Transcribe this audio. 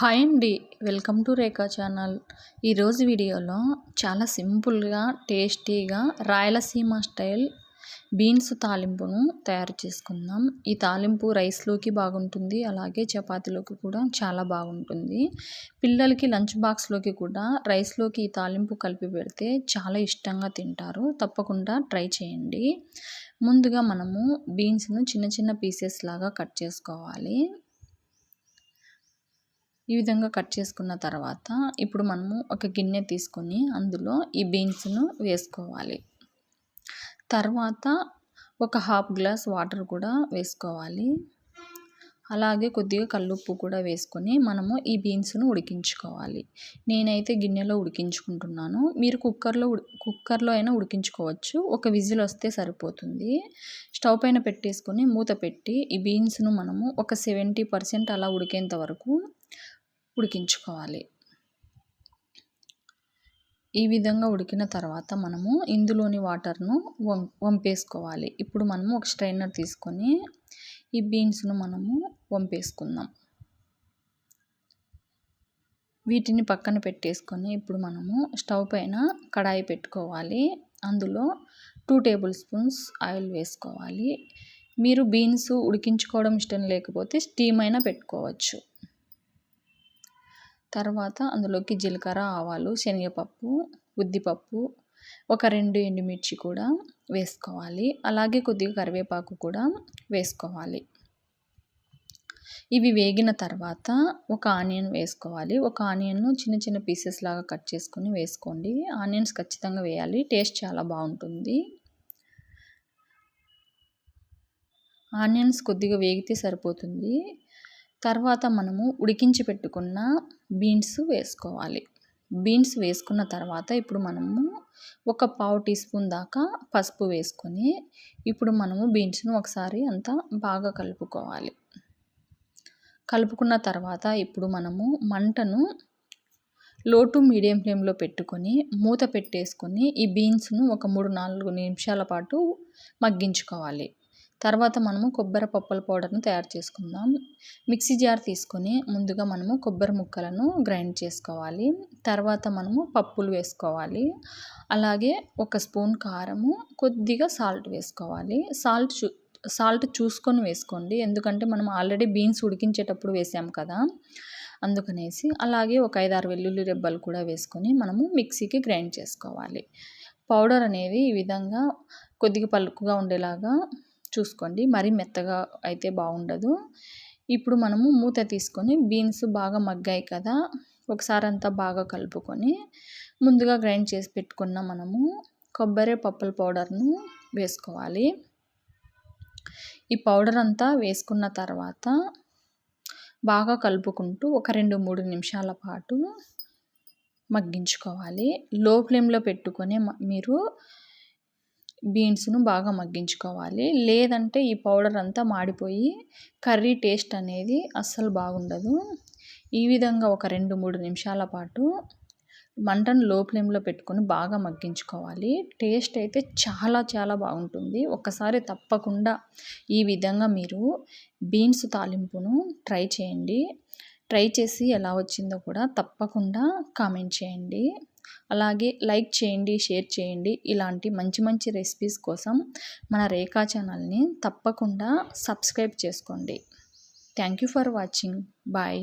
Hi అండి. Welcome to Rekha channel. ఈరోజు వీడియోలో చాలా సింపుల్గా టేస్టీగా రాయలసీమ స్టైల్ బీన్స్ తాలింపును తయారు చేసుకుందాం. ఈ తాలింపు రైస్లోకి బాగుంటుంది అలాగే చపాతీలోకి కూడా చాలా బాగుంటుంది. పిల్లలకి లంచ్ బాక్స్లోకి కూడా రైస్లోకి ఈ తాలింపు కలిపి పెడితే చాలా ఇష్టంగా తింటారు. తప్పకుండా ట్రై చేయండి. ముందుగా మనము బీన్స్ను చిన్న చిన్న పీసెస్ లాగా కట్ చేసుకోవాలి. ఈ విధంగా కట్ చేసుకున్న తర్వాత ఇప్పుడు మనము ఒక గిన్నె తీసుకొని అందులో ఈ బీన్స్ను వేసుకోవాలి. తర్వాత ఒక హాఫ్ గ్లాస్ వాటర్ కూడా వేసుకోవాలి. అలాగే కొద్దిగా కల్లుప్పు కూడా వేసుకొని మనము ఈ బీన్స్ను ఉడికించుకోవాలి. నేనైతే గిన్నెలో ఉడికించుకుంటున్నాను. మీరు కుక్కర్లో కుక్కర్లో అయినా ఉడికించుకోవచ్చు. ఒక విజిల్ వస్తే సరిపోతుంది. స్టవ్ పైన పెట్టేసుకొని మూత పెట్టి ఈ బీన్స్ను మనము ఒక సెవెంటీ పర్సెంట్ అలా ఉడికేంత వరకు ఉడికించుకోవాలి. ఈ విధంగా ఉడికిన తర్వాత మనము ఇందులోని వాటర్ను వం వంపేసుకోవాలి. ఇప్పుడు మనము ఒక స్ట్రైనర్ తీసుకొని ఈ బీన్స్ను మనము వంపేసుకుందాం. వీటిని పక్కన పెట్టేసుకొని ఇప్పుడు మనము స్టవ్ పైన కడాయి పెట్టుకోవాలి. అందులో టూ టేబుల్ స్పూన్స్ ఆయిల్ వేసుకోవాలి. మీరు బీన్స్ ఉడికించుకోవడం ఇష్టం లేకపోతే స్టీమ్ అయినా పెట్టుకోవచ్చు. తర్వాత అందులోకి జీలకర్ర ఆవాలు శనగపప్పు ఉద్దిపప్పు ఒక రెండు ఎండుమిర్చి కూడా వేసుకోవాలి. అలాగే కొద్దిగా కరివేపాకు కూడా వేసుకోవాలి. ఇవి వేగిన తర్వాత ఒక ఆనియన్ వేసుకోవాలి. ఒక ఆనియన్ను చిన్న చిన్న పీసెస్ లాగా కట్ చేసుకొని వేసుకోండి. ఆనియన్స్ ఖచ్చితంగా వేయాలి. టేస్ట్ చాలా బాగుంటుంది. ఆనియన్స్ కొద్దిగా వేగితే సరిపోతుంది. తర్వాత మనము ఉడికించి పెట్టుకున్న బీన్స్ వేసుకోవాలి. బీన్స్ వేసుకున్న తర్వాత ఇప్పుడు మనము ఒక పావు టీ స్పూన్ దాకా పసుపు వేసుకొని ఇప్పుడు మనము బీన్స్ను ఒకసారి అంతా బాగా కలుపుకోవాలి. కలుపుకున్న తర్వాత ఇప్పుడు మనము మంటను లో టు మీడియం ఫ్లేమ్లో పెట్టుకొని మూత పెట్టేసుకొని ఈ బీన్స్ను ఒక మూడు నాలుగు నిమిషాల పాటు మగ్గించుకోవాలి. తర్వాత మనము కొబ్బరి పప్పుల పౌడర్ను తయారు చేసుకుందాం. మిక్సీ జార్ తీసుకొని ముందుగా మనము కొబ్బరి ముక్కలను గ్రైండ్ చేసుకోవాలి. తర్వాత మనము పప్పులు వేసుకోవాలి. అలాగే ఒక స్పూన్ కారము కొద్దిగా సాల్ట్ వేసుకోవాలి. సాల్ట్ చూ సాల్ట్ చూసుకొని వేసుకోండి. ఎందుకంటే మనం ఆల్రెడీ బీన్స్ ఉడికించేటప్పుడు వేసాం కదా! అందుకనేసి అలాగే ఒక ఐదారు వెల్లుల్లి రెబ్బలు కూడా వేసుకొని మనము మిక్సీకి గ్రైండ్ చేసుకోవాలి. పౌడర్ అనేది ఈ విధంగా కొద్దిగా పలుకుగా ఉండేలాగా చూసుకోండి. మరీ మెత్తగా అయితే బాగుండదు. ఇప్పుడు మనము మూత తీసుకొని బీన్స్ బాగా మగ్గాయి కదా ఒకసారి అంతా బాగా కలుపుకొని ముందుగా గ్రైండ్ చేసి పెట్టుకున్న మనము కొబ్బరి పప్పుల పౌడర్ను వేసుకోవాలి. ఈ పౌడర్ అంతా వేసుకున్న తర్వాత బాగా కలుపుకుంటూ ఒక రెండు మూడు నిమిషాల పాటు మగ్గించుకోవాలి. లో ఫ్లేమ్లో పెట్టుకొని మీరు బీన్స్ను బాగా మగ్గించుకోవాలి. లేదంటే ఈ పౌడర్ అంతా మాడిపోయి కర్రీ టేస్ట్ అనేది అస్సలు బాగుండదు. ఈ విధంగా ఒక రెండు మూడు నిమిషాల పాటు మంటను లో ఫ్లేమ్లో పెట్టుకొని బాగా మగ్గించుకోవాలి. టేస్ట్ అయితే చాలా చాలా బాగుంటుంది. ఒక్కసారి తప్పకుండా ఈ విధంగా మీరు బీన్స్ తాలింపును ట్రై చేయండి. ట్రై చేసి ఎలా వచ్చిందో కూడా తప్పకుండా కామెంట్ చేయండి. అలాగే లైక్ చేయండి షేర్ చేయండి. ఇలాంటి మంచి మంచి రెసిపీస్ కోసం మన రేఖా ఛానల్ని తప్పకుండా సబ్స్క్రైబ్ చేసుకోండి. Thank you for watching. Bye.